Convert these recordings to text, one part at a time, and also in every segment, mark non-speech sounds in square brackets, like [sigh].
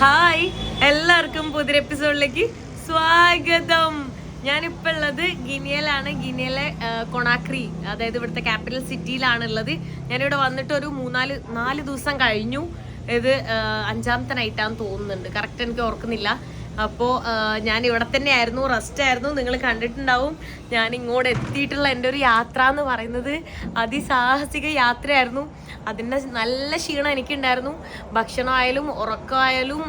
Hi എല്ലാവർക്കും പുതിയ എപ്പിസോഡിലേക്ക് സ്വാഗതം. ഞാനിപ്പോൾ ഉള്ളത് ഗിനിയയിലാണ്. ഗിനിയയിലെ കൊണാക്രി അതായത് ഇവിടുത്തെ ക്യാപിറ്റൽ സിറ്റിയിലാണ് ഉള്ളത്. ഞാനിവിടെ വന്നിട്ട് ഒരു മൂന്നാൽ നാല് ദിവസം കഴിഞ്ഞു. ഇത് അഞ്ചാമത്തെ നൈറ്റാന്ന് തോന്നുന്നുണ്ട്. കറക്റ്റ് എനിക്ക് ഓർക്കുന്നില്ല. അപ്പോൾ ഞാൻ ഇവിടെ തന്നെ ആയിരുന്നു റെസ്റ്റ് ആയിരുന്നു നിങ്ങൾ കണ്ടിട്ടുണ്ടാവും ഞാൻ ഇങ്ങോട്ട് എത്തിയിട്ടുള്ള എന്റെ ഒരു യാത്ര എന്ന് പറയുന്നത് അതിസാഹസിക യാത്രയായിരുന്നു. അതിന്റെ നല്ല ക്ഷീണം എനിക്കുണ്ടായിരുന്നു. ഭക്ഷണമായാലും ഉറക്കമായാലും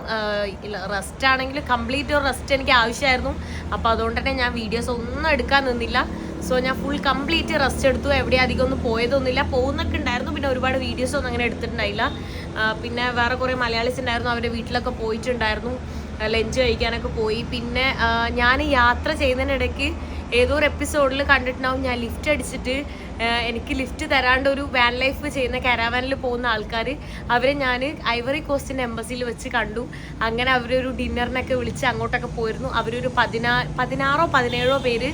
റെസ്റ്റ് ആണെങ്കിലും കംപ്ലീറ്റ് ഒരു റെസ്റ്റ് എനിക്ക് ആവശ്യമായിരുന്നു. അപ്പോൾ അതുകൊണ്ട് തന്നെ ഞാൻ വീഡിയോസ് ഒന്നും എടുക്കാൻ നിന്നില്ല. സോ ഞാൻ ഫുൾ കംപ്ലീറ്റ് റെസ്റ്റ് എടുത്തു. എവിടെ അധികം ഒന്നും പോയതൊന്നുമില്ല. പോകുന്നൊക്കെ ഉണ്ടായിരുന്നു. പിന്നെ ഒരുപാട് വീഡിയോസ് ഒന്നും അങ്ങനെ എടുത്തിട്ടുണ്ടായില്ല. പിന്നെ വേറെ കുറേ മലയാളീസ് ഉണ്ടായിരുന്നു. അവരുടെ വീട്ടിലൊക്കെ പോയിട്ടുണ്ടായിരുന്നു. ലഞ്ച് കഴിക്കാനൊക്കെ പോയി. പിന്നെ ഞാൻ യാത്ര ചെയ്യുന്നതിനിടയ്ക്ക് ഏതോ ഒരു എപ്പിസോഡിൽ കണ്ടിട്ടുണ്ടാവും ഞാൻ ലിഫ്റ്റ് അടിച്ചിട്ട് എനിക്ക് ലിഫ്റ്റ് തരാണ്ട് ഒരു വാൻ ലൈഫ് ചെയ്യുന്ന കരാവാനിൽ പോകുന്ന ആൾക്കാർ അവരെ ഞാൻ ഐവറി കോസ്റ്റിന്റെ എംബസിയിൽ വെച്ച് കണ്ടു. അങ്ങനെ അവരൊരു ഡിന്നറിനൊക്കെ വിളിച്ച് അങ്ങോട്ടൊക്കെ പോയിരുന്നു. അവരൊരു പതിനാ പതിനാറോ പതിനേഴോ പേര്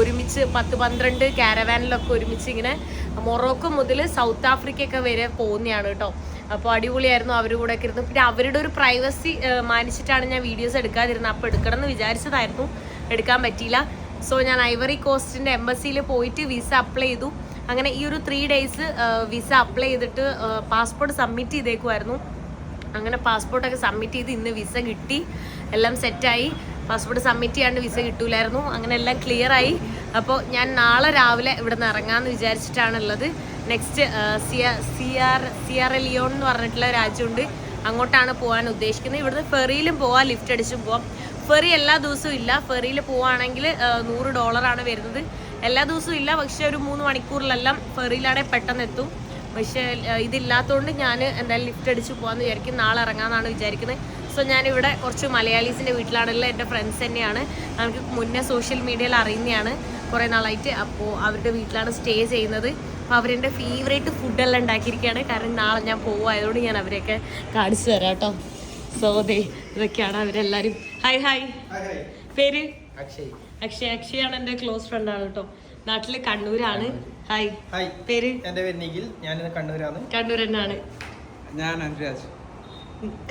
ഒരുമിച്ച് പത്ത് പന്ത്രണ്ട് കാരവാനിലൊക്കെ ഒരുമിച്ച് ഇങ്ങനെ മൊറോക്കോ മുതൽ സൗത്ത് ആഫ്രിക്കയൊക്കെ വരെ പോകുന്നതാണ് കേട്ടോ. അപ്പോൾ അടിപൊളിയായിരുന്നു അവരുടെ കൂടെ ഒക്കെ ഇരുന്നു. പിന്നെ അവരുടെ ഒരു പ്രൈവസി മാനിച്ചിട്ടാണ് ഞാൻ വീഡിയോസ് എടുക്കാതിരുന്നത്. അപ്പോൾ എടുക്കണം എന്ന് വിചാരിച്ചതായിരുന്നു. എടുക്കാൻ പറ്റിയില്ല. സോ ഞാൻ ഐവറി കോസ്റ്റിന്റെ എംബസിയിൽ പോയിട്ട് വിസ അപ്ലൈ ചെയ്തു. അങ്ങനെ ഈ ഒരു ത്രീ ഡേയ്സ് വിസ അപ്ലൈ ചെയ്തിട്ട് പാസ്പോർട്ട് സബ്മിറ്റ് ചെയ്തേക്കുമായിരുന്നു അങ്ങനെ പാസ്പോർട്ടൊക്കെ സബ്മിറ്റ് ചെയ്ത് ഇന്ന് വിസ കിട്ടി. എല്ലാം സെറ്റായി പാസ്പോർട്ട് സബ്മിറ്റ് ചെയ്യാണ്ട് വിസ കിട്ടൂലായിരുന്നു. അങ്ങനെ എല്ലാം ക്ലിയർ ആയി. അപ്പോൾ ഞാൻ നാളെ രാവിലെ ഇവിടെ നിന്ന് ഇറങ്ങാമെന്ന് വിചാരിച്ചിട്ടാണ് ഉള്ളത്. നെക്സ്റ്റ് സിയ സിയാർ സിയാറ ലിയോൺ എന്ന് പറഞ്ഞിട്ടുള്ള രാജ്യമുണ്ട്. അങ്ങോട്ടാണ് പോകാൻ ഉദ്ദേശിക്കുന്നത്. ഇവിടുന്ന് ഫെറിയിലും പോവാം ലിഫ്റ്റ് അടിച്ചും പോവാം. ഫെറി എല്ലാ ദിവസവും ഇല്ല. ഫെറിയിൽ പോവുകയാണെങ്കിൽ നൂറ് ഡോളറാണ് വരുന്നത്. എല്ലാ ദിവസവും ഇല്ല. പക്ഷേ ഒരു മൂന്ന് മണിക്കൂറിലെല്ലാം ഫെറിയിലാണെങ്കിൽ പെട്ടെന്ന് എത്തും. പക്ഷേ ഇതില്ലാത്തതുകൊണ്ട് ഞാൻ എന്തായാലും ലിഫ്റ്റ് അടിച്ച് പോകാമെന്ന് വിചാരിക്കും. നാളെ ഇറങ്ങാമെന്നാണ് വിചാരിക്കുന്നത്. സോ ഞാനിവിടെ കുറച്ച് മലയാളീസിന്റെ വീട്ടിലാണുള്ള എന്റെ ഫ്രണ്ട്സ് തന്നെയാണ്. നമുക്ക് മുന്നേ സോഷ്യൽ മീഡിയയിൽ അറിയുന്നതാണ്. കുറേ നാളായിട്ട്. അപ്പോൾ അവരുടെ വീട്ടിലാണ് സ്റ്റേ ചെയ്യുന്നത്. അപ്പോൾ അവരെന്റെ ഫേവറേറ്റ് ഫുഡെല്ലാം ഉണ്ടാക്കിയിരിക്കുകയാണ്. കാരണം നാളെ ഞാൻ പോവായതുകൊണ്ട് ഞാൻ അവരെയൊക്കെ കാണിച്ചു തരാം കേട്ടോ. സോ ദേ ഇതൊക്കെയാണ് അവരെല്ലാവരും ഹായ് ഹായ് പേര്? അക്ഷയ്. അക്ഷയ്. അക്ഷയാണ് എന്റെ ക്ലോസ് ഫ്രണ്ടാണ് കേട്ടോ. നാട്ടിൽ കണ്ണൂരാണ്. ഹായ് ഹായ് പേര്? എന്റെ പേര് നിഖിൽ. ഞാനിന്ന് കണ്ണൂരാണ്. കണ്ണൂർ തന്നെയാണ് ഞാൻ അനുരാജ്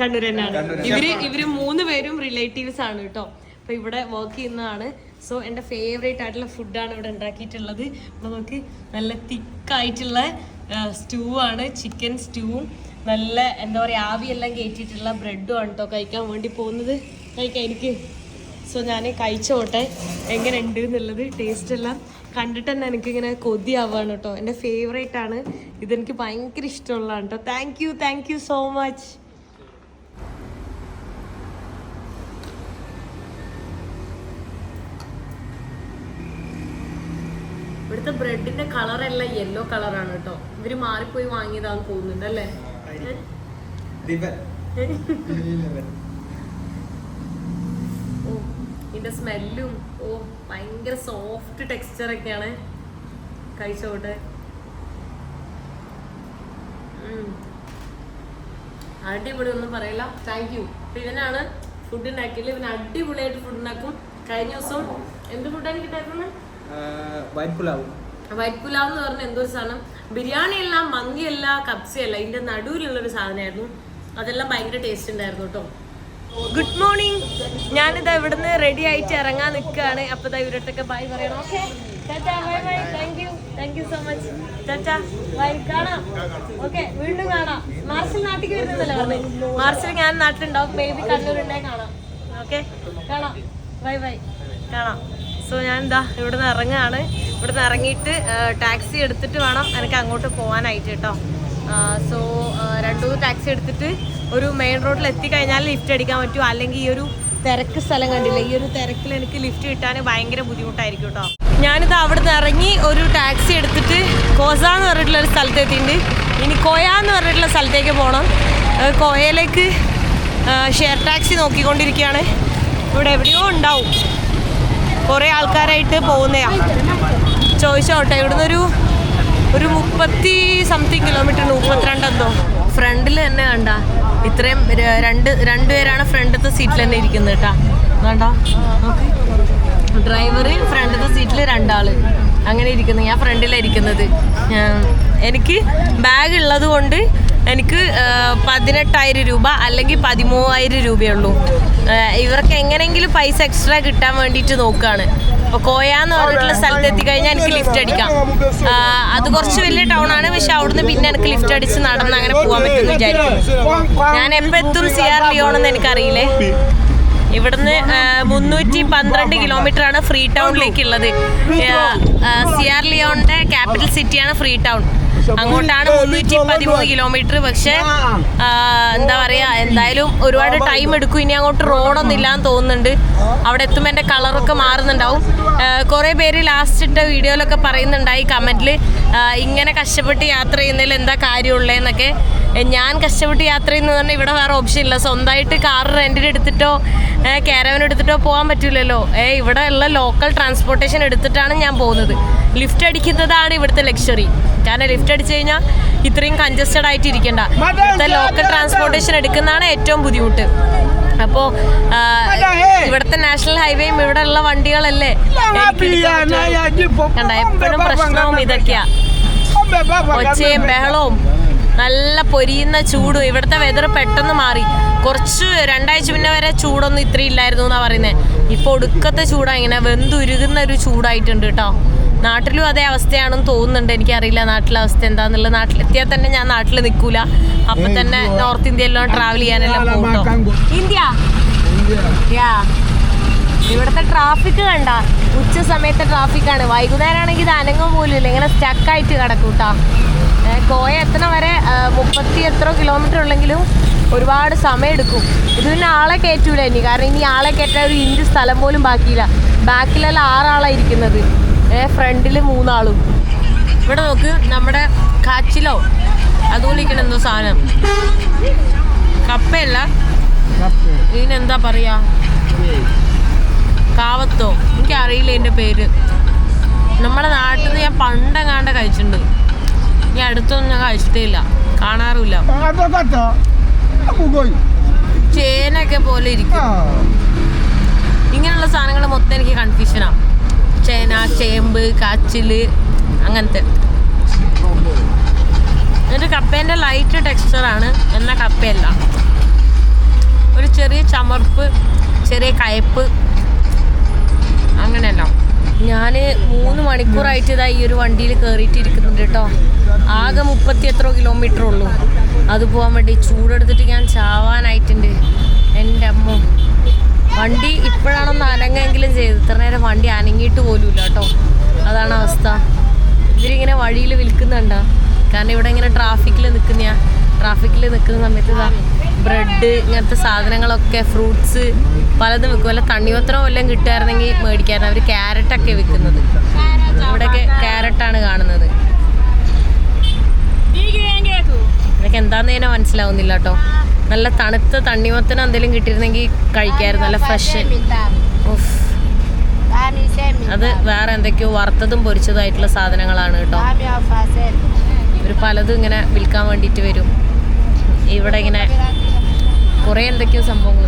കണ്ണൂർ തന്നെയാണ് ഇവർ ഇവർ മൂന്ന് പേരും റിലേറ്റീവ്സ് ആണ് കേട്ടോ. അപ്പൊ ഇവിടെ വർക്ക് ചെയ്യുന്നതാണ്. സോ എന്റെ ഫേവറേറ്റ് ആയിട്ടുള്ള ഫുഡാണ് ഇവിടെ ഉണ്ടാക്കിയിട്ടുള്ളത്. ഇവിടെ നമുക്ക് നല്ല തിക്കായിട്ടുള്ള സ്റ്റൂ ആണ്. ചിക്കൻ സ്റ്റൂവും നല്ല എന്താ പറയുക ആവിയെല്ലാം കയറ്റിയിട്ടുള്ള ബ്രെഡും ആണ് കേട്ടോ കഴിക്കാൻ വേണ്ടി പോകുന്നത്. കഴിക്കാം എനിക്ക്. സോ ഞാൻ കഴിച്ചോട്ടെ. എങ്ങനെ ഉണ്ട് എന്നുള്ളത് ടേസ്റ്റ് എല്ലാം കണ്ടിട്ട് തന്നെ എനിക്കിങ്ങനെ കൊതിയാവുകയാണ് കേട്ടോ എന്റെ ഫേവറേറ്റ് ആണ്. ഇതെനിക്ക് ഭയങ്കര ഇഷ്ടമുള്ളതാണ് കേട്ടോ thank you thank you so much ഇവിടുത്തെ ബ്രെഡിന്റെ കളർ എല്ലാം യെല്ലോ കളറാണ് കേട്ടോ. ഇവർ മാറിപ്പോയി വാങ്ങിയതാന്ന് തോന്നുന്നുണ്ട് അല്ലേ? [laughs] ഓ ഇതിന്റെ സ്മെല്ലും ഓ ഭയങ്കര സോഫ്റ്റ് ടെക്സ്ചർ ഒക്കെയാണ്. കഴിച്ചോട്ടെ. അടിപൊളി ഒന്നും പറയില്ല. താങ്ക് യു ഇവനാണ് ഫുഡ് ഉണ്ടാക്കിയത്. ഇവൻ അടിപൊളിയായിട്ട് ഫുഡ് ഉണ്ടാക്കും. കഴിഞ്ഞ ദിവസം എന്ത് ഫുഡാണ് കിട്ടായിരുന്നു വൈറ്റ് പുലാവ് വൈറ്റ് പുലാവ് എന്ന് പറഞ്ഞ എന്തോ ഒരു സാധനം. ബിരിയാണി അല്ല മന്തി അല്ല കബ്സി അല്ല ഇതിന്റെ നടുവിലുള്ള ഒരു സാധനമായിരുന്നു അതെല്ലാം ഭയങ്കര ടേസ്റ്റ് ഉണ്ടായിരുന്നു കേട്ടോ. ഗുഡ് മോർണിംഗ് ഞാനിതാ ഇവിടുന്ന് റെഡി ആയിട്ട് ഇറങ്ങാൻ നിൽക്കുകയാണ്. അപ്പൊ ദാ ഇവരടുത്തൊക്കെ ബൈ പറയണം. ഓക്കെ സോ മച്ച് കാണാം. ഓക്കെ വീണ്ടും കാണാം. മാർച്ചിൽ നാട്ടിലേക്ക് വരുന്നതല്ലേ പറഞ്ഞു? മാർച്ചിൽ ഞാൻ നാട്ടിലുണ്ടാവും. മേ ബി കണ്ണൂരുണ്ടായി കാണാം. ഓക്കെ കാണാം. ബൈ ബൈ കാണാം. സോ ഞാൻ ദാ ഇവിടുന്ന് ഇറങ്ങുകയാണ്. ഇവിടുന്ന് ഇറങ്ങിയിട്ട് ടാക്സി എടുത്തിട്ട് വേണം എനിക്ക് അങ്ങോട്ട് പോകാനായിട്ട് കേട്ടോ. സോ രണ്ടു ടാക്സി എടുത്തിട്ട് ഒരു മെയിൻ റോഡിൽ എത്തിക്കഴിഞ്ഞാൽ ലിഫ്റ്റ് അടിക്കാൻ പറ്റും. അല്ലെങ്കിൽ ഈ ഒരു തിരക്ക് സ്ഥലം കണ്ടില്ല ഈ ഒരു തിരക്കിൽ എനിക്ക് ലിഫ്റ്റ് കിട്ടാൻ ഭയങ്കര ബുദ്ധിമുട്ടായിരിക്കും കേട്ടോ. ഞാനിത് അവിടെ നിന്ന് ഇറങ്ങി ഒരു ടാക്സി എടുത്തിട്ട് കോസ എന്ന് പറഞ്ഞിട്ടുള്ള ഒരു സ്ഥലത്ത് എത്തിയിട്ടുണ്ട്. ഇനി കോയ എന്ന് പറഞ്ഞിട്ടുള്ള സ്ഥലത്തേക്ക് പോകണം കോയയിലേക്ക് ഷെയർ ടാക്സി നോക്കിക്കൊണ്ടിരിക്കുകയാണ്. ഇവിടെ എവിടെയോ ഉണ്ടാവും. കുറേ ആൾക്കാരായിട്ട് ചോദിച്ചോട്ടെ ഇവിടുന്ന് ഒരു ഒരു മുപ്പത്തി സംതിങ് കിലോമീറ്റർ മുപ്പത്തിരണ്ട് എന്തോ ഫ്രണ്ടിൽ തന്നെ കണ്ട. ഇത്രയും രണ്ട് രണ്ടുപേരാണ് ഫ്രണ്ടത്തെ സീറ്റിൽ തന്നെ ഇരിക്കുന്നത് കേട്ടാ. വേണ്ട ഡ്രൈവർ ഫ്രണ്ടത്തെ സീറ്റിൽ രണ്ടാൾ. അങ്ങനെ ഇരിക്കുന്നത് ഞാൻ ഫ്രണ്ടിലാണ് ഇരിക്കുന്നത്. എനിക്ക് ബാഗ് ഉള്ളത് കൊണ്ട് എനിക്ക് പതിനെട്ടായിരം രൂപ അല്ലെങ്കിൽ പതിമൂവായിരം രൂപയുള്ളൂ ഇവർക്ക് എങ്ങനെയെങ്കിലും പൈസ എക്സ്ട്രാ കിട്ടാൻ വേണ്ടിയിട്ട് നോക്കുകയാണ് അപ്പോൾ കോയ എന്ന് പറഞ്ഞിട്ടുള്ള സ്ഥലത്ത് എത്തിക്കഴിഞ്ഞാൽ എനിക്ക് ലിഫ്റ്റ് അടിക്കാം. അത് കുറച്ച് വലിയ ടൗൺ ആണ് പക്ഷെ അവിടുന്ന് പിന്നെ എനിക്ക് ലിഫ്റ്റ് അടിച്ച് നടന്ന് അങ്ങനെ പോകാൻ പറ്റുമെന്ന് വിചാരിക്കുന്നു. ഞാൻ എപ്പോൾ എത്തും സി ആർ ലിയോണെന്ന് എനിക്കറിയില്ലേ? ഇവിടുന്ന് മുന്നൂറ്റി പന്ത്രണ്ട് കിലോമീറ്റർ ആണ് ഫ്രീ ടൗണിലേക്കുള്ളത്. സിയാർ ലിയോണിന്റെ ക്യാപിറ്റൽ സിറ്റിയാണ് ഫ്രീ ടൗൺ. അങ്ങോട്ടാണ് മുന്നൂറ്റി പതിമൂന്ന് കിലോമീറ്റർ പക്ഷെ എന്താ പറയാ എന്തായാലും ഒരുപാട് ടൈം എടുക്കും. ഇനി അങ്ങോട്ട് റോഡൊന്നും ഇല്ലാന്ന് തോന്നുന്നുണ്ട്. അവിടെ എത്തുമ്പോൾ എന്റെ കളറൊക്കെ മാറുന്നുണ്ടാവും. കുറേ പേര് ലാസ്റ്റ് ഇട്ട വീഡിയോയിലൊക്കെ പറയുന്നുണ്ടായി കമന്റിൽ ഇങ്ങനെ കഷ്ടപ്പെട്ട് യാത്ര ചെയ്യുന്നതിൽ എന്താ കാര്യമുള്ളതെന്നൊക്കെ ഞാൻ കഷ്ടപ്പെട്ട് യാത്ര ചെയ്യുന്നത് പറഞ്ഞാൽ ഇവിടെ വേറെ ഓപ്ഷൻ ഇല്ല. സ്വന്തമായിട്ട് കാർ റെന്റിന് എടുത്തിട്ടോ കാരവൻ എടുത്തിട്ടോ പോകാൻ പറ്റില്ലല്ലോ ഏ ഇവിടെ ഉള്ള ലോക്കൽ ട്രാൻസ്പോർട്ടേഷൻ എടുത്തിട്ടാണ് ഞാൻ പോകുന്നത്. ലിഫ്റ്റ് അടിക്കുന്നതാണ് ഇവിടുത്തെ ലക്ഷറി കാരണം ലിഫ്റ്റ് അടിച്ചു കഴിഞ്ഞാൽ ഇത്രയും കൺജസ്റ്റഡ് ആയിട്ട് ഇരിക്കണ്ട. ഇവിടുത്തെ ലോക്കൽ ട്രാൻസ്പോർട്ടേഷൻ എടുക്കുന്നതാണ് ഏറ്റവും ബുദ്ധിമുട്ട്. അപ്പോൾ ഇവിടുത്തെ നാഷണൽ ഹൈവേയും ഇവിടെ ഉള്ള വണ്ടികളല്ലേ. കണ്ട എപ്പോഴും പ്രശ്നവും ഇതൊക്കെയാ. ഒച്ചയും ബഹളവും. നല്ല പൊരിയുന്ന ചൂടും ഇവിടുത്തെ വെതർ പെട്ടെന്ന് മാറി. കുറച്ച് രണ്ടാഴ്ച മുന്നേ വരെ ചൂടൊന്നും ഇത്ര ഇല്ലായിരുന്നു എന്നാ പറയുന്നത് ഇപ്പൊ ഒടുക്കത്തെ ചൂടാ ഇങ്ങനെ വെന്തുരുകുന്ന ഒരു ചൂടായിട്ടുണ്ട് കേട്ടോ. നാട്ടിലും അതേ അവസ്ഥയാണെന്ന് തോന്നുന്നുണ്ട്. എനിക്കറിയില്ല നാട്ടിലെ അവസ്ഥ എന്താന്നുള്ളത്. നാട്ടിലെത്തിയാൽ തന്നെ ഞാൻ നാട്ടിൽ നിൽക്കൂല. അപ്പൊ തന്നെ നോർത്ത് ഇന്ത്യയിലോ ട്രാവൽ ചെയ്യാനെല്ലാം പോകും. ഇന്ത്യ? യാ ഇവിടുത്തെ ട്രാഫിക് കണ്ട. ഉച്ച സമയത്തെ ട്രാഫിക്കാണ് വൈകുന്നേരം ആണെങ്കിൽ ഇത് അനങ്ങും പോലും ഇങ്ങനെ സ്റ്റക്കായിട്ട് കിടക്കൂട്ടാ കോയ എത്തണ വരെ മുപ്പത്തി എത്ര കിലോമീറ്റർ ഉള്ളെങ്കിലും ഒരുപാട് സമയം എടുക്കും. ഇത് പിന്നെ ആളെ കയറ്റൂല ഇനി. കാരണം ഇനി ആളെ കയറ്റാൻ ഒരു ഇഞ്ച് സ്ഥലം പോലും ബാക്കിയില്ല. ബാക്കിലെല്ലാം ആറാളാണ് ഇരിക്കുന്നത് ഫ്രണ്ടിൽ മൂന്നാളും. ഇവിടെ നോക്ക് നമ്മുടെ കാച്ചിലോ? അതുപോലെ ഇരിക്കണ എന്തോ സാധനം. കപ്പയല്ല? ഇതിനെന്താ പറയാ? കാവത്തോ? എനിക്കറിയില്ല എന്റെ പേര്. നമ്മുടെ നാട്ടിൽ നിന്ന് ഞാൻ പണ്ടെങ്ങാണ്ട് കഴിച്ചിട്ടുണ്ട്. ഞാൻ അടുത്തൊന്നും ഞാൻ കഴിച്ചിട്ടേ ഇല്ല കാണാറുമില്ല ചേനയൊക്കെ പോലെ ഇരിക്കും. ഇങ്ങനെയുള്ള സാധനങ്ങൾ മൊത്തം എനിക്ക് കൺഫ്യൂഷനാണ് ചേന ചേമ്പ് കാച്ചിൽ അങ്ങനത്തെ. എന്നിട്ട് കപ്പേന്റെ ലൈറ്റ് ടെക്സ്ചറാണ് എന്ന കപ്പയല്ല. ഒരു ചെറിയ ചമർപ്പ് ചെറിയ കയപ്പ് അങ്ങനെയല്ല. ഞാൻ മൂന്ന് മണിക്കൂറായിട്ട് ഇതാ ഈ ഒരു വണ്ടിയിൽ കയറിയിട്ട് ഇരിക്കുന്നുണ്ട് കേട്ടോ ആകെ മുപ്പത്തി എത്രയോ കിലോമീറ്റർ ഉള്ളൂ. അത് പോകാൻ വേണ്ടി ചൂടെടുത്തിട്ട് ഞാൻ ചാവാനായിട്ടുണ്ട്. എന്റെ അമ്മ. വണ്ടി ഇപ്പോഴാണൊന്ന് അനങ്ങെങ്കിലും ചെയ്ത്. ഇത്ര നേരം വണ്ടി അനങ്ങിയിട്ട് പോലുമില്ല കേട്ടോ അതാണ് അവസ്ഥ. ഇവരിങ്ങനെ വഴിയിൽ വിൽക്കുന്നുണ്ടോ. കാരണം ഇവിടെ ഇങ്ങനെ ട്രാഫിക്കിൽ നിൽക്കുന്ന ട്രാഫിക്കിൽ നിൽക്കുന്ന സമയത്ത് ബ്രെഡ് ഇങ്ങനത്തെ സാധനങ്ങളൊക്കെ ഫ്രൂട്ട്സ് പലതും വിൽക്കും വല്ല തണ്ണിമത്രം വല്ലതും കിട്ടുമായിരുന്നെങ്കിൽ മേടിക്കായിരുന്നു. അവർ ക്യാരറ്റൊക്കെ വിൽക്കുന്നത്. ഇവിടെയൊക്കെ ക്യാരറ്റാണ് കാണുന്നത്. ഇതൊക്കെ എന്താന്ന് തന്നെ മനസ്സിലാവുന്നില്ല കേട്ടോ. നല്ല തണുത്ത തണ്ണിമത്തനം എന്തെങ്കിലും കിട്ടിയിരുന്നെങ്കിൽ കഴിക്കായിരുന്നു. നല്ല ഫ്രഷ്. അത് വേറെ എന്തൊക്കെയോ വറുത്തതും പൊരിച്ചതായിട്ടുള്ള സാധനങ്ങളാണ് കേട്ടോ. ഇവർ പലതും ഇങ്ങനെ വിൽക്കാൻ വേണ്ടിയിട്ട് വരും. ഇവിടെ ഇങ്ങനെ കുറേ എന്തൊക്കെയോ സംഭവങ്ങൾ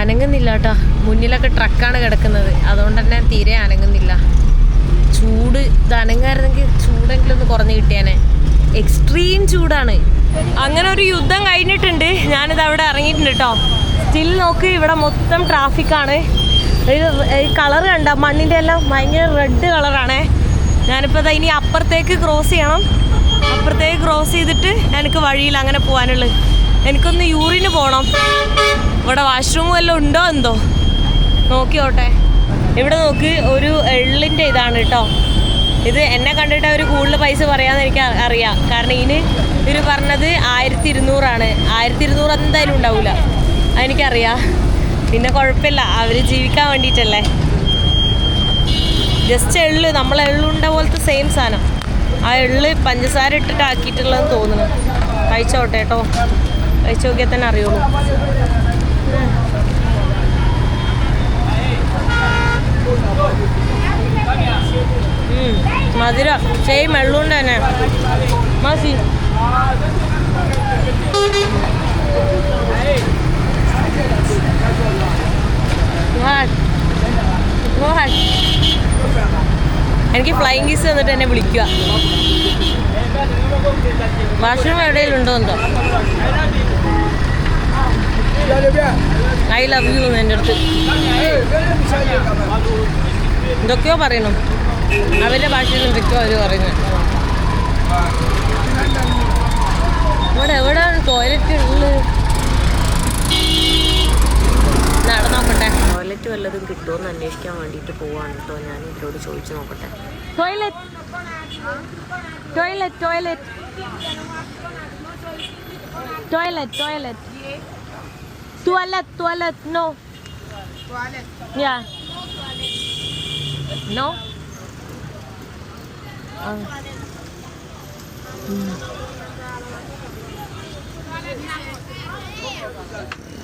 അനങ്ങുന്നില്ല കേട്ടോ മുന്നിലൊക്കെ ട്രക്കാണ് കിടക്കുന്നത്. അതുകൊണ്ട് തന്നെ തീരെ അനങ്ങുന്നില്ല. ചൂട് ഇത് അനങ്ങായിരുന്നെങ്കിൽ ചൂടെങ്കിലും ഒന്ന് കുറഞ്ഞു കിട്ടിയാനെ. എക്സ്ട്രീം ചൂടാണ്. അങ്ങനെ ഒരു യുദ്ധം കഴിഞ്ഞിട്ടുണ്ട്. ഞാനിത് അവിടെ ഇറങ്ങിയിട്ടുണ്ട് കേട്ടോ സ്റ്റിൽ നോക്ക് ഇവിടെ മൊത്തം ട്രാഫിക്കാണ് കളർ കണ്ട? മണ്ണിന്റെ എല്ലാം ഭയങ്കര റെഡ് കളറാണേ ഞാനിപ്പോൾ ഇനി അപ്പുറത്തേക്ക് ക്രോസ് ചെയ്യണം. അപ്പുറത്തേക്ക് ക്രോസ് ചെയ്തിട്ട് എനിക്ക് വഴിയിൽ അങ്ങനെ പോകാനുള്ളത് എനിക്കൊന്ന് യൂറിന് പോകണം ഇവിടെ വാഷ്റൂം വല്ലതും ഉണ്ടോ എന്തോ? നോക്കിയോട്ടെ. ഇവിടെ നോക്ക് ഒരു എള്ളിന്റെ ഇതാണ് കേട്ടോ ഇത് എന്നെ കണ്ടിട്ട് അവർ കൂടുതൽ പൈസ പറയാമെന്ന് എനിക്ക് അറിയാം. കാരണം ഇതിന് ഇവർ പറഞ്ഞത് ആയിരത്തി ഇരുന്നൂറാണ് ആയിരത്തി ഇരുന്നൂറ് എന്തായാലും ഉണ്ടാവില്ല അതെനിക്കറിയാം പിന്നെ കുഴപ്പമില്ല. അവർ ജീവിക്കാൻ വേണ്ടിയിട്ടല്ലേ. ജസ്റ്റ് എള്ളു നമ്മൾ എള്ളുണ്ട പോലത്തെ സെയിം സാധനം ആ എള്ള് പഞ്ചസാര ഇട്ടിട്ട് ആക്കിയിട്ടുള്ളതെന്ന് തോന്നുന്നു. കഴിച്ചോട്ടെ കേട്ടോ കഴിച്ചു നോക്കിയാൽ തന്നെ അറിയുള്ളൂ. മധുര. സെയിം എള്ളുണ്ട് തന്നെ. മസി. What? What? എനിക്ക് ഫ്ലൈങ് കിസ് തന്നിട്ട് എന്നെ വിളിക്കുക. വാഷ്റൂം എവിടെയെങ്കിലും ഉണ്ടോ എന്തോ ഐ ലവ് യു എന്റെ അടുത്ത്. എന്തൊക്കെയോ പറയണം അവരുടെ ഭാഷയിൽ എന്തൊക്കെയോ അവർ പറയുന്നത് ഇവിടെ എവിടെയാണ് ടോയ്ലറ്റ് ഉള്ളത്? നടന്നോക്കട്ടെ. ടോയ്ലറ്റ് വല്ലതും കിട്ടുമോ എന്ന് അന്വേഷിക്കാൻ വേണ്ടിയിട്ട് പോവാണ് കേട്ടോ ഞാൻ ഇതിലോട് ചോദിച്ചു നോക്കട്ടെ. Toilet toilet toilet toilet toilet toilet. Ah. ഉം.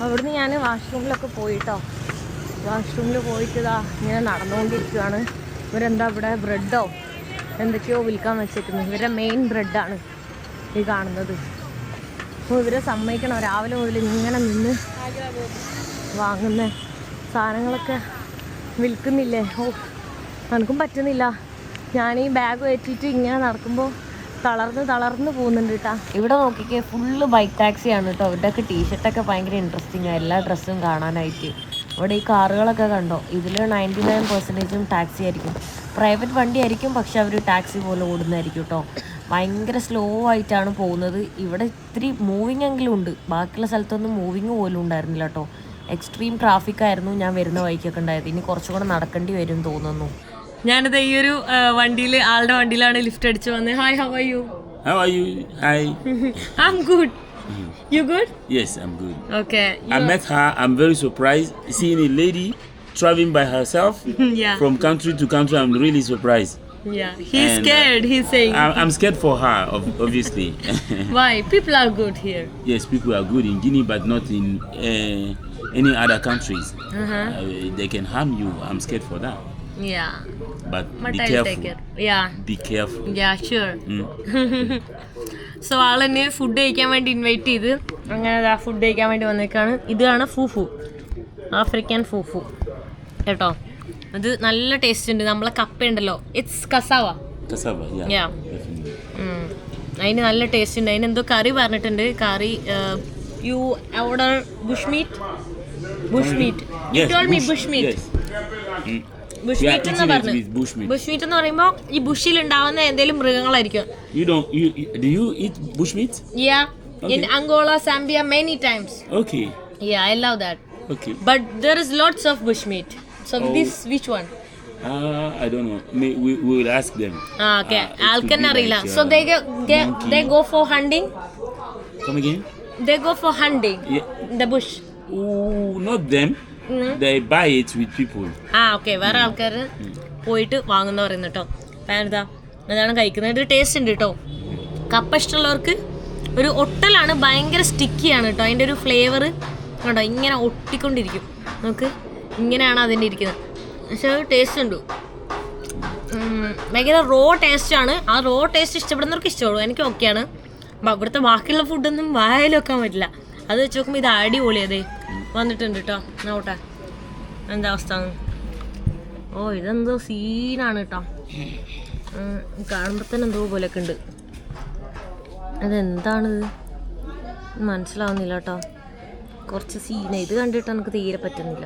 അവിടുന്ന് ഞാൻ വാഷ്റൂമിലൊക്കെ പോയിട്ടോ. വാഷ്റൂമിൽ പോയിട്ട് ഇതാ ഇങ്ങനെ നടന്നുകൊണ്ടിരിക്കുകയാണ് ഇവരെന്താ ഇവിടെ ബ്രെഡോ എന്തൊക്കെയോ വിൽക്കാൻ വെച്ചേക്കുന്നത് ഇവരുടെ മെയിൻ ബ്രെഡാണ് ഈ കാണുന്നത്. അപ്പോൾ ഇവരെ സമ്മതിക്കണം. രാവിലെ മുതൽ ഇങ്ങനെ നിന്ന് വാങ്ങുന്ന സാധനങ്ങളൊക്കെ വിൽക്കുന്നില്ലേ? ഓ എനിക്കും പറ്റുന്നില്ല. ഞാൻ ഈ ബാഗ് വെച്ചിട്ട് ഇങ്ങനെ നടക്കുമ്പോൾ തളർന്ന് തളർന്ന് പോകുന്നുണ്ട് കേട്ടാ. ഇവിടെ നോക്കിക്കേ ഫുള്ള് ബൈക്ക് ടാക്സിയാണ് കേട്ടോ. അവരുടെയൊക്കെ ടീഷർട്ടൊക്കെ ഭയങ്കര ഇൻട്രസ്റ്റിംഗ് ആണ് എല്ലാ ഡ്രസ്സും കാണാനായിട്ട്. ഇവിടെ ഈ കാറുകളൊക്കെ കണ്ടോ? ഇതിൽ നയന്റി നയൻ പെർസെന്റേജും ടാക്സി ആയിരിക്കും. പ്രൈവറ്റ് വണ്ടി ആയിരിക്കും പക്ഷെ അവർ ടാക്സി പോലെ ഓടുന്നതായിരിക്കും കേട്ടോ. ഭയങ്കര സ്ലോ ആയിട്ടാണ് പോകുന്നത്. ഇവിടെ ഇത്തിരി മൂവിങ് എങ്കിലും ഉണ്ട്. ബാക്കിയുള്ള സ്ഥലത്തൊന്നും മൂവിങ് പോലും ഉണ്ടായിരുന്നില്ല കേട്ടോ. എക്സ്ട്രീം ട്രാഫിക് ആയിരുന്നു ഞാൻ വരുന്ന വഴിക്കൊക്കെ ഉണ്ടായത്. ഇനി കുറച്ചും കൂടെ നടക്കേണ്ടി വരും തോന്നുന്നു. ഞാനിത് ഈ ഒരു വണ്ടിയിൽ ആളുടെ വണ്ടിയിലാണ് ലിഫ്റ്റ് അടിച്ച് വന്നത് hi how are you How are you? Hi. [laughs] I am Mm. You good? Yes, I'm good. Okay. I met her. I'm very surprised seeing a lady traveling by herself [laughs] yeah. from country to country. I'm really surprised. Yeah, he's and, uh, scared. Uh, he's saying. I, am scared for her, obviously. [laughs] Why? People are good here. Yes, people are good in Guinea, but not in uh, any other countries. Uh-huh. Uh, they can harm you. I'm scared for that. Yeah. But, but be I'll careful. Yeah. Be careful. Yeah, sure. Mm. [laughs] So ആൾ എന്നെ food കഴിക്കാൻ വേണ്ടി invite ചെയ്ത് അങ്ങനെ ആ food കഴിക്കാൻ വേണ്ടി വന്നേക്കാണ്. ഇതാണ് fufu. African fufu. കേട്ടോ? അത് നല്ല ടേസ്റ്റ് ഉണ്ട്. നമ്മളെ കപ്പ ഉണ്ടല്ലോ. It's cassava ya. അതിന് നല്ല ടേസ്റ്റ് ഉണ്ട്. അതിന് എന്തോ കറി പറഞ്ഞിട്ടുണ്ട്. Curry you order bushmeat bushmeat bush meat you told me bush- bush meat. Mm. Bush meat എന്ന് പറഞ്ഞു with bushmeat. ബുഷ് മീറ്റ് എന്ന് പറയുമ്പോൾ ഈ ബുഷിൽ ഉണ്ടാവുന്ന എന്തെങ്കിലും മൃഗങ്ങളായിരിക്കും You don't. You, you do you eat bushmeat? Yeah, in Okay. Angola, Zambia, many times. Okay. Yeah, I love that. Okay. But there is lots of bushmeat. So Oh. this, which one? Uh, I don't know. May, we, we will ask them. Ah, okay. Uh, it could Alkan be like, uh, they they, monkey. they go for hunting. Come again? They go for hunting Yeah. the bush. Ooh, not them. They buy it with people. ആ okay വേറെ ആൾക്കാർ പോയിട്ട് വാങ്ങുന്ന പറയുന്നു കേട്ടോ ഞാനിതാ അതാണ് കഴിക്കുന്നത്. ഇത് ടേസ്റ്റ് ഉണ്ട് കേട്ടോ കപ്പ ഇഷ്ടമുള്ളവർക്ക് ഒരു ഒട്ടലാണ് ഭയങ്കര സ്റ്റിക്കിയാണ് കേട്ടോ അതിന്റെ ഒരു ഫ്ലേവർ കേട്ടോ ഇങ്ങനെ ഒട്ടിക്കൊണ്ടിരിക്കും. നമുക്ക് ഇങ്ങനെയാണ് അതിന്റെ ഇരിക്കുന്നത്. പക്ഷെ ടേസ്റ്റ് ഉണ്ട്. ഭയങ്കര റോ ടേസ്റ്റ് ആണ്. ആ റോ ടേസ്റ്റ് ഇഷ്ടപ്പെടുന്നവർക്ക് ഇഷ്ടമുള്ളൂ. എനിക്ക് ഓക്കെയാണ് അപ്പം അവിടുത്തെ ബാക്കിയുള്ള ഫുഡൊന്നും വായിൽ വെക്കാൻ പറ്റില്ല. അത് വെച്ച് നോക്കുമ്പോൾ ഇത് അടിപൊളിയതേ വന്നിട്ടുണ്ട് കേട്ടോ നോട്ടെ എന്താ അവസ്ഥ? ഓ ഇതെന്തോ സീനാണ് കേട്ടോ കാണുമ്പോൾ തന്നെ എന്തോ പോലെയൊക്കെ ഉണ്ട്. അതെന്താണിത് മനസ്സിലാവുന്നില്ല കേട്ടോ കുറച്ച് സീന ഇത് കണ്ടിട്ട് എനിക്ക് തീരെ പറ്റുന്നില്ല.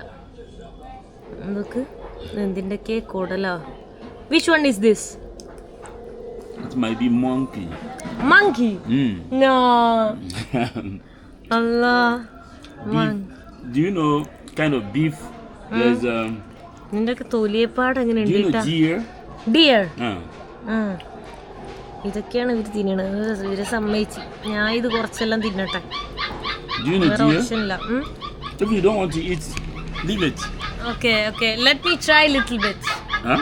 നമുക്ക് എന്തിന്റെയൊക്കെ കുടലാ? Which one is this It might be monkey. Monkey Mm. No അല്ല beef. Do you know kind of beef? There's um. നിന്റെയൊക്കെ തൊലിയപ്പാട് Do you know deer? Deer Uh, ഇതൊക്കെയാണ് ഇവർ തിന്നണത് ഇവരെ സമ്മതിച്ച് ഞാൻ ഇത് കുറച്ചെല്ലാം തിന്നട്ടെ do you know വേറെ deer? ഓപ്ഷൻ ഇല്ല If you don't want to eat, leave it. Okay, okay. Let me try little bit. Huh?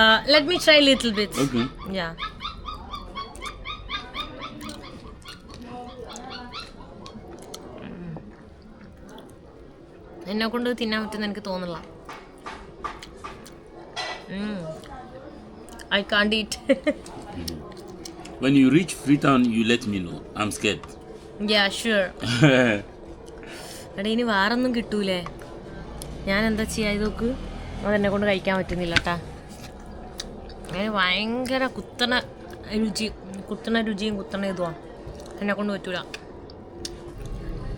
Uh, let me try little bit. Okay. Yeah. എന്നെ കൊണ്ട് തിന്നാൻ പറ്റുന്ന എനിക്ക് തോന്നില്ല I can't eat When you reach Freetown, you let me know. I'm scared. Yeah, sure. [laughs] എടാ ഇനി വേറൊന്നും കിട്ടൂലേ? ഞാൻ എന്താ ചെയ്യാ? ഇത് നോക്ക്. അതെന്നെ കൊണ്ട് കഴിക്കാൻ പറ്റുന്നില്ല കേട്ടാ ഞാൻ ഭയങ്കര കുത്തണ രുചി കുത്തണ രുചിയും കുത്തണ ഇതുവാ. എന്നെ കൊണ്ട് പറ്റൂല.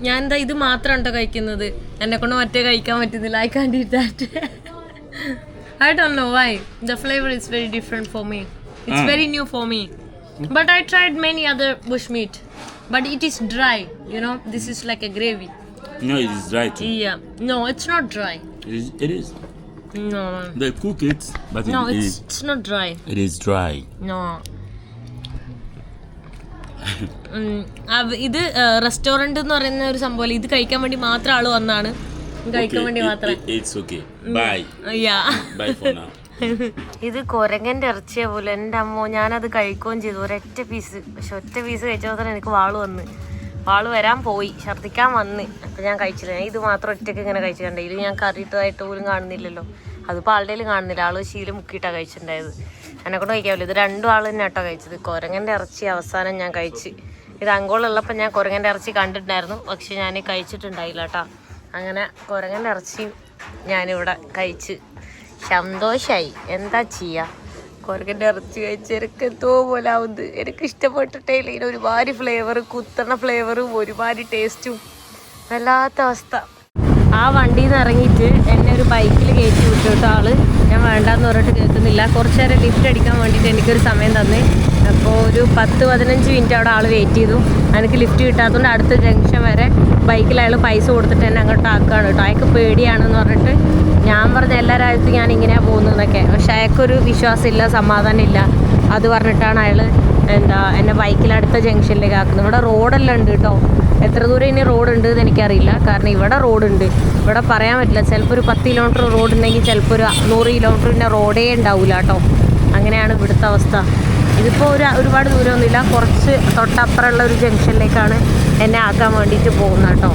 ഞാൻ എന്താ ഇത് മാത്രം ഉണ്ടോ കഴിക്കുന്നത് എന്നെ കൊണ്ട് മറ്റേ കഴിക്കാൻ പറ്റുന്നില്ല I can eat that I don't know why the flavour is very different for me it's very new for me but I tried many other bush meat but it is dry you know this is like a gravy No, it is dry too. yeah no it's not dry It is. It is. no They cook it, but no it, it's is, it's not dry it is dry. No. ഇത് restaurant എന്ന് പറയുന്ന ഒരു സംഭവം ഇത് കഴിക്കാൻ വേണ്ടി മാത്രം ആൾ വന്നാണ്. കഴിക്കാൻ വേണ്ടി മാത്രം. it- it's okay. Yeah Bye. for now. ഇത് കൊരങ്ങന്റെ ഇറച്ചിയ പോലെ. എന്റെ അമ്മോ ഞാനത് കഴിക്കുകയും ചെയ്തു. ഒരൊറ്റ പീസ് പക്ഷെ ഒറ്റ പീസ് കഴിച്ചപ്പോൾ തന്നെ എനിക്ക് വാൾ വന്ന്. വാൾ വരാൻ പോയി. ഛർദിക്കാൻ വന്ന്. അപ്പം ഞാൻ കഴിച്ചില്ല. ഞാൻ ഇത് മാത്രം ഒറ്റയ്ക്ക് ഇങ്ങനെ കഴിച്ചു. കണ്ടേ? ഇത് ഞാൻ കറിയിട്ടതായിട്ട് പോലും കാണുന്നില്ലല്ലോ. അതിപ്പോൾ ആളുടെ കാണുന്നില്ല. ആൾ ശീലം മുക്കിയിട്ടാണ് കഴിച്ചിട്ടുണ്ടായത് എന്നെ കൊണ്ട് കഴിക്കാമല്ലോ ഇത് രണ്ടും ആൾ തന്നെ കേട്ടോ കഴിച്ചത്. കുരങ്ങന്റെ ഇറച്ചി അവസാനം ഞാൻ കഴിച്ച്. ഇത് അങ്കോളുള്ളപ്പോൾ ഞാൻ കുരങ്ങന്റെ ഇറച്ചി കണ്ടിട്ടുണ്ടായിരുന്നു. പക്ഷേ ഞാൻ കഴിച്ചിട്ടുണ്ടായില്ല കേട്ടോ അങ്ങനെ കുരങ്ങന്റെ ഇറച്ചിയും ഞാനിവിടെ കഴിച്ച് സന്തോഷമായി എന്താ ചെയ്യുക കുരങ്ങന്റെ ഇറച്ചി കഴിച്ച് എനിക്ക് എന്തോ പോലെ ആവുന്നത് എനിക്ക് ഇഷ്ടപ്പെട്ടിട്ടേ ഇല്ല. ഇതിന് ഒരുപാട് ഫ്ലേവർ കുത്തണ ഫ്ലേവറും ഒരുപാട് ടേസ്റ്റും വല്ലാത്ത അവസ്ഥ. ആ വണ്ടിയിൽ നിന്ന് ഇറങ്ങിയിട്ട് എന്നെ ഒരു ബൈക്കിൽ കയറ്റി വിട്ടിട്ട് ആൾ. ഞാൻ വേണ്ടാന്ന് പറഞ്ഞിട്ട് കേൾക്കുന്നില്ല. കുറച്ച് നേരം ലിഫ്റ്റ് അടിക്കാൻ വേണ്ടിയിട്ട് എനിക്കൊരു സമയം തന്നേ. അപ്പോൾ ഒരു പത്ത് പതിനഞ്ച് മിനിറ്റ് അവിടെ ആൾ വെയിറ്റ് ചെയ്തു. എനിക്ക് ലിഫ്റ്റ് കിട്ടാത്തതുകൊണ്ട് അടുത്ത ജംഗ്ഷൻ വരെ ബൈക്കിൽ അയാൾ പൈസ കൊടുത്തിട്ട് എന്നെ അങ്ങോട്ട് ആക്കുകയാണ് കേട്ടോ. അയാൾക്ക് പേടിയാണെന്ന് പറഞ്ഞിട്ട് ഞാൻ പറഞ്ഞ എല്ലാ രാജ്യത്തും ഞാൻ ഇങ്ങനെയാണ് പോകുന്നതെന്നൊക്കെ. പക്ഷെ അയാൾക്കൊരു വിശ്വാസമില്ല സമാധാനമില്ല അത് പറഞ്ഞിട്ടാണ് അയാൾ എന്താ എന്നെ ബൈക്കിൽ അടുത്ത ജംഗ്ഷനിലേക്ക് ആക്കുന്നത്. ഇവിടെ റോഡെല്ലാം ഉണ്ട് കേട്ടോ. എത്ര ദൂരം ഇനി റോഡ് ഉണ്ട് എന്ന് എനിക്കറിയില്ല. കാരണം ഇവിടെ റോഡ് ഉണ്ട്. ഇവിടെ പറയാൻ പറ്റില്ല. ചിലപ്പോൾ ഒരു പത്ത് കിലോമീറ്റർ റോഡ് ഉണ്ടെങ്കിൽ ചിലപ്പോൾ ഒരു നൂറ് കിലോമീറ്ററിന്റെ റോഡേ ഉണ്ടാവില്ല കേട്ടോ. അങ്ങനെയാണ് ഇവിടുത്തെ അവസ്ഥ. ഇതിപ്പോൾ ഒരു ഒരുപാട് ദൂരമൊന്നുമില്ല. കുറച്ച് തൊട്ടപ്പുറമുള്ള ഒരു ജംഗ്ഷനിലേക്കാണ് എന്നെ ആക്കാൻ വേണ്ടിയിട്ട് പോകുന്നത് കേട്ടോ.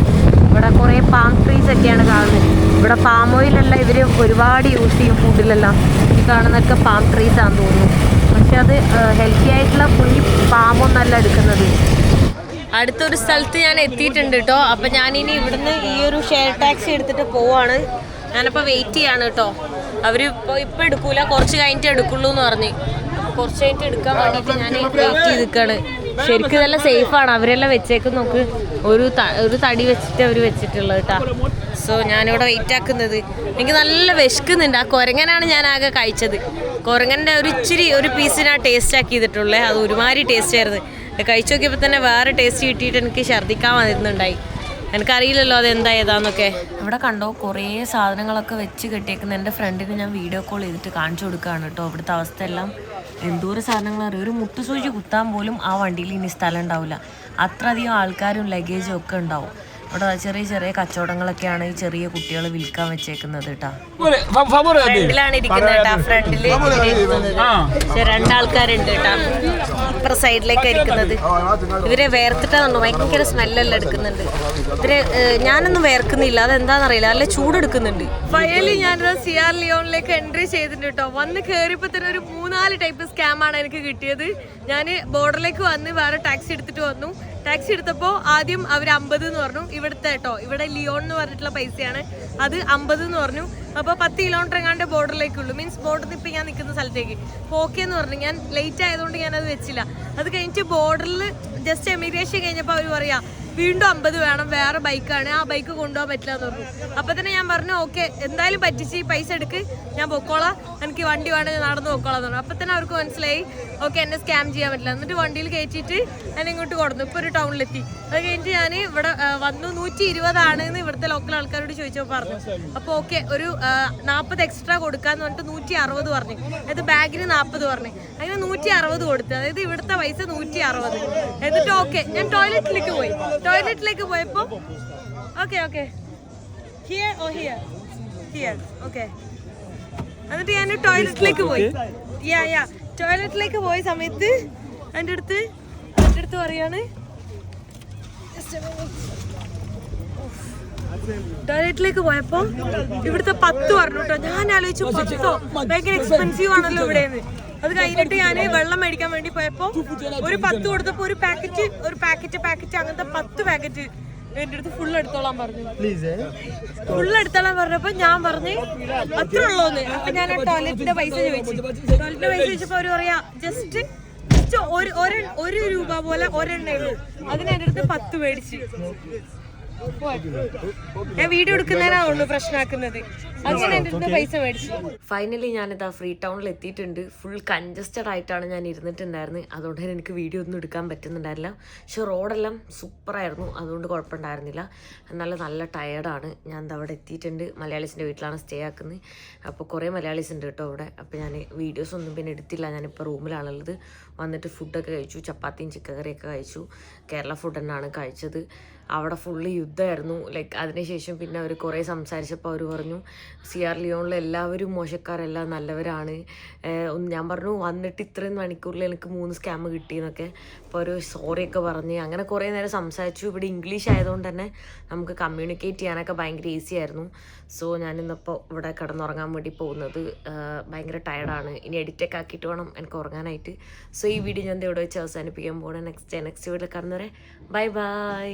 ഇവിടെ കുറേ പാം ട്രീസ് ഒക്കെയാണ് കാണുന്നത്. ഇവിടെ പാം ഓയിലെല്ലാം ഇവർ ഒരുപാട് യൂസ് ചെയ്യും ഫുഡിലെല്ലാം ഈ കാണുന്നതൊക്കെ പാം ട്രീസ് ആണെന്ന് തോന്നുന്നു. പക്ഷെ അത് ഹെൽത്തി ആയിട്ടുള്ള കുഞ്ഞി പാമൊന്നല്ല എടുക്കുന്നത്. അടുത്തൊരു സ്ഥലത്ത് ഞാൻ എത്തിയിട്ടുണ്ട് കേട്ടോ. അപ്പൊ ഞാനിനി ഇവിടുന്ന് ഈ ഒരു ഷെയർ ടാക്സി എടുത്തിട്ട് പോവാണ്. ഞാനപ്പോൾ വെയിറ്റ് ചെയ്യാണ് കേട്ടോ. അവർ ഇപ്പോൾ ഇപ്പം എടുക്കൂല കുറച്ച് കഴിഞ്ഞിട്ട് എടുക്കുള്ളൂ എന്ന് പറഞ്ഞു. കുറച്ച് കഴിഞ്ഞിട്ട് എടുക്കാൻ വേണ്ടിയിട്ട് ഞാൻ വെയിറ്റ് ചെയ്ത് നിൽക്കാണ് ശരിക്കും ഇതെല്ലാം സേഫാണ് അവരെല്ലാം വെച്ചേക്കും നോക്ക് ഒരു ഒരു തടി വെച്ചിട്ട് അവർ വെച്ചിട്ടുള്ളത് കേട്ടോ. സോ ഞാനിവിടെ വെയിറ്റ് ആക്കുന്നത്. എനിക്ക് നല്ല വിശക്കുന്നുണ്ട്. ആ കുരങ്ങനാണ് ഞാൻ ആകെ കഴിച്ചത്. കുരങ്ങന്റെ ഒരു ഇച്ചിരി ഒരു പീസിനാണ് ഞാൻ ടേസ്റ്റ് ആക്കി ചെയ്തിട്ടുള്ളേ അത് ഒരുമാതിരി ടേസ്റ്റ് ആയിരുന്നു. കഴിച്ചു നോക്കിയപ്പോൾ തന്നെ വേറെ ടേസ്റ്റ് കിട്ടിയിട്ട് എനിക്ക് ഛർദ്ദിക്കാൻ വന്നിരുന്നുണ്ടായി. എനിക്കറിയില്ലല്ലോ അത് എന്താ ഏതാന്നൊക്കെ. ഇവിടെ കണ്ടോ കുറേ സാധനങ്ങളൊക്കെ വെച്ച് കെട്ടിയേക്കുന്ന. എന്റെ ഫ്രണ്ടിന് ഞാൻ വീഡിയോ കോൾ ചെയ്തിട്ട് കാണിച്ചു കൊടുക്കുകയാണ് കേട്ടോ. ഇവിടുത്തെ അവസ്ഥയെല്ലാം. എന്തോരം സാധനങ്ങൾ അറിയാം? ഒരു മുട്ടുസൂചി കുത്താൻ പോലും ആ വണ്ടിയിൽ ഇനി സ്ഥലം ഉണ്ടാവില്ല അത്രയധികം ആൾക്കാരും ലഗേജും ഒക്കെ ഉണ്ടാവും. ഇവിടെ ചെറിയ ചെറിയ കച്ചവടങ്ങളൊക്കെയാണ് ഈ ചെറിയ കുട്ടികൾ വിൽക്കാൻ വെച്ചേക്കുന്നത് കേട്ടോ. ഫ്രണ്ടിലാണ് ഇരിക്കുന്നത് കേട്ടാ ഫ്രണ്ടിൽ രണ്ടാൾക്കാരുണ്ട് കേട്ടാ. അപ്പുറ സൈഡിലേക്ക് ഇരിക്കുന്നത്. ഇവരെ വേർത്തിട്ടാണോ ഭയങ്കര സ്മെല്ലെല്ലാം എടുക്കുന്നുണ്ട്. ഇവരെ ഞാനൊന്നും വേർക്കുന്നില്ല. അതെന്താണെന്നറിയില്ല നല്ല ചൂടെടുക്കുന്നുണ്ട്. ഫയലി ഞാനിത് സി ആർ ലിയോണിലേക്ക് എൻട്രി ചെയ്തിട്ടുണ്ട് കേട്ടോ. വന്ന് കയറിയപ്പോ തന്നെ ഒരു മൂന്നാൽ ടൈപ്പ് സ്കാം ആണ് എനിക്ക് കിട്ടിയത്. ഞാൻ ബോർഡറിലേക്ക് വന്ന് വേറെ ടാക്സി എടുത്തിട്ട് വന്നു. ടാക്സി എടുത്തപ്പോൾ ആദ്യം അവർ അമ്പത് എന്ന് പറഞ്ഞു. ഇവിടുത്തെ കേട്ടോ ഇവിടെ ലിയോൺ എന്ന് പറഞ്ഞിട്ടുള്ള പൈസയാണ്. അത് അമ്പത് എന്ന് പറഞ്ഞു. അപ്പോൾ പത്ത് കിലോമീറ്റർ എങ്ങാണ്ട് ബോർഡറിലേക്കുള്ളൂ മീൻസ് ബോർഡറിൽ നിന്ന് ഇപ്പം ഞാൻ നിൽക്കുന്ന സ്ഥലത്തേക്ക്. ഓക്കെ എന്ന് പറഞ്ഞു. ഞാൻ ലേറ്റ് ആയതുകൊണ്ട് ഞാൻ അത് വെച്ചില്ല. അത് കഴിഞ്ഞിട്ട് ബോർഡറിൽ ജസ്റ്റ് എമിഗ്രേഷൻ കഴിഞ്ഞപ്പോൾ അവർ പറയാം വീണ്ടും അമ്പത് വേണം. വേറെ ബൈക്കാണ് ആ ബൈക്ക് കൊണ്ടുപോകാൻ പറ്റില്ല എന്ന് പറഞ്ഞു. അപ്പോൾ തന്നെ ഞാൻ പറഞ്ഞു ഓക്കെ എന്തായാലും പറ്റിച്ച് ഈ പൈസ എടുക്ക്. ഞാൻ പൊക്കോളാം. എനിക്ക് വണ്ടി വേണം. ഞാൻ നടന്ന് പൊക്കോളാം എന്ന് പറഞ്ഞു. അപ്പോൾ തന്നെ അവർക്ക് മനസ്സിലായി. ഓക്കെ എന്നെ സ്കാം ചെയ്യാൻ പറ്റില്ല. എന്നിട്ട് വണ്ടിയിൽ കയറ്റിയിട്ട് ഞാൻ ഇങ്ങോട്ട് കൊടുന്നു ഇപ്പൊ ഒരു ടൗണിലെത്തി അത് കഴിഞ്ഞിട്ട് ഞാൻ ഇവിടെ വന്നു. നൂറ്റി ഇരുപതാണ് എന്ന് ഇവിടുത്തെ ലോക്കൽ ആൾക്കാരോട് ചോദിച്ചപ്പോൾ പറഞ്ഞു. അപ്പോൾ ഓക്കെ ഒരു നാൽപ്പത് എക്സ്ട്രാ കൊടുക്കാന്ന് പറഞ്ഞിട്ട് നൂറ്റി അറുപത് പറഞ്ഞു. അതായത് ബാഗിന് നാൽപ്പത് പറഞ്ഞു. അങ്ങനെ നൂറ്റി അറുപത് കൊടുത്തു. അതായത് ഇവിടുത്തെ പൈസ നൂറ്റി അറുപത്. എന്നിട്ട് ഓക്കെ ഞാൻ ടോയ്ലറ്റിലേക്ക് പോയി. ടോയ്ലറ്റിലേക്ക് പോയപ്പോൾ okay okay here or here here okay എന്നിട്ട് ഞാൻ ടോയ്ലറ്റിലേക്ക് പോയി. യാ യാ ടോയ്ലറ്റിലേക്ക് പോയ സമയത്ത് എന്റെ അടുത്ത് എന്റെ അടുത്ത് പറയാണ് ടോയ്ലറ്റിലേക്ക് പോയപ്പോ ഇവിടുത്തെ പത്ത് പറഞ്ഞു കേട്ടോ ഞാൻ ആലോചിച്ചു പത്തോ? ഭയങ്കര എക്സ്പെൻസീവ് ആണല്ലോ ഇവിടെ അത് കഴിഞ്ഞിട്ട് ഞാൻ വെള്ളം മേടിക്കാൻ വേണ്ടി പോയപ്പോ ഒരു പത്ത് കൊടുത്തപ്പോ ഒരു പാക്കറ്റ് ഒരു പാക്കറ്റ് പാക്കറ്റ് അങ്ങനത്തെ പത്ത് പാക്കറ്റ് എന്റെ അടുത്ത് ഫുൾ എടുത്തോളാൻ പറഞ്ഞു. ഫുൾ എടുത്തോളാൻ പറഞ്ഞപ്പോ ഞാൻ പറഞ്ഞു അത്ര ഉള്ളൂന്ന്. അപ്പൊ ഞാൻ ടോയ്ലറ്റിന്റെ പൈസ ചോദിച്ചു. ടോയ്ലറ്റിന്റെ പൈസ ചോദിച്ചപ്പോ അവർ പറയാ ജസ്റ്റ് ഒരു ഒരു- ഒരു രൂപ പോലെ ഒരെണ്ണേ ഉള്ളൂ. അതിന് എന്റെ അടുത്ത് പത്ത് മേടിച്ച്. ഞാൻ വീഡിയോ എടുക്കുന്നതിനാ ഉള്ളു പ്രശ്നമാക്കുന്നത് ഫൈനലി ഞാനിതാ ഫ്രീ ടൗണിൽ എത്തിയിട്ടുണ്ട്. ഫുൾ കൺജസ്റ്റഡ് ആയിട്ടാണ് ഞാൻ ഇരുന്നിട്ടുണ്ടായിരുന്നത് അതുകൊണ്ട് തന്നെ എനിക്ക് വീഡിയോ ഒന്നും എടുക്കാൻ പറ്റുന്നുണ്ടായിരുന്നില്ല. പക്ഷെ റോഡെല്ലാം സൂപ്പറായിരുന്നു അതുകൊണ്ട് കുഴപ്പമുണ്ടായിരുന്നില്ല. എന്നാലും നല്ല ടയേർഡാണ് ഞാൻ അവിടെ എത്തിയിട്ടുണ്ട്. മലയാളീസിന്റെ വീട്ടിലാണ് സ്റ്റേ ആക്കുന്നത് അപ്പോൾ കുറേ മലയാളീസ് ഉണ്ട് കേട്ടോ അവിടെ. അപ്പോൾ ഞാൻ വീഡിയോസ് ഒന്നും പിന്നെ എടുത്തില്ല. ഞാനിപ്പോൾ റൂമിലാണുള്ളത്. വന്നിട്ട് ഫുഡൊക്കെ കഴിച്ചു. ചപ്പാത്തിയും ചിക്കൻ കറിയൊക്കെ കഴിച്ചു. കേരള ഫുഡ് തന്നെയാണ് കഴിച്ചത്. അവിടെ ഫുള്ള് യുദ്ധമായിരുന്നു. ലൈക്ക് അതിനുശേഷം പിന്നെ അവർ കുറേ സംസാരിച്ചപ്പോൾ അവർ പറഞ്ഞു സിയാർ ലിയോണിലെ എല്ലാവരും മോശക്കാരെല്ലാം നല്ലവരാണ്. ഞാൻ പറഞ്ഞു വന്നിട്ട് ഇത്രയും മണിക്കൂറിൽ എനിക്ക് മൂന്ന് സ്കാം കിട്ടിയെന്നൊക്കെ. അപ്പോൾ ഒരു സോറിയൊക്കെ പറഞ്ഞ് അങ്ങനെ കുറേ നേരം സംസാരിച്ചു. ഇവിടെ ഇംഗ്ലീഷ് ആയതുകൊണ്ട് തന്നെ നമുക്ക് കമ്മ്യൂണിക്കേറ്റ് ചെയ്യാനൊക്കെ ഭയങ്കര ഈസി ആയിരുന്നു. സോ ഞാനിന്നിപ്പോൾ ഇവിടെ കിടന്നുറങ്ങാൻ വേണ്ടി പോകുന്നത് ഭയങ്കര ടയർഡാണ് ഇനി എഡിറ്റൊക്കെ ആക്കിയിട്ട് വേണം എനിക്ക് ഉറങ്ങാനായിട്ട്. സോ ഈ വീഡിയോ ഞാൻ ഇവിടെ വെച്ച് അവസാനിപ്പിക്കാൻ പോകണം നെക്സ്റ്റ് നെക്സ്റ്റ് വീഡിയോയിൽ കാണുന്നവരെ ബൈ ബൈ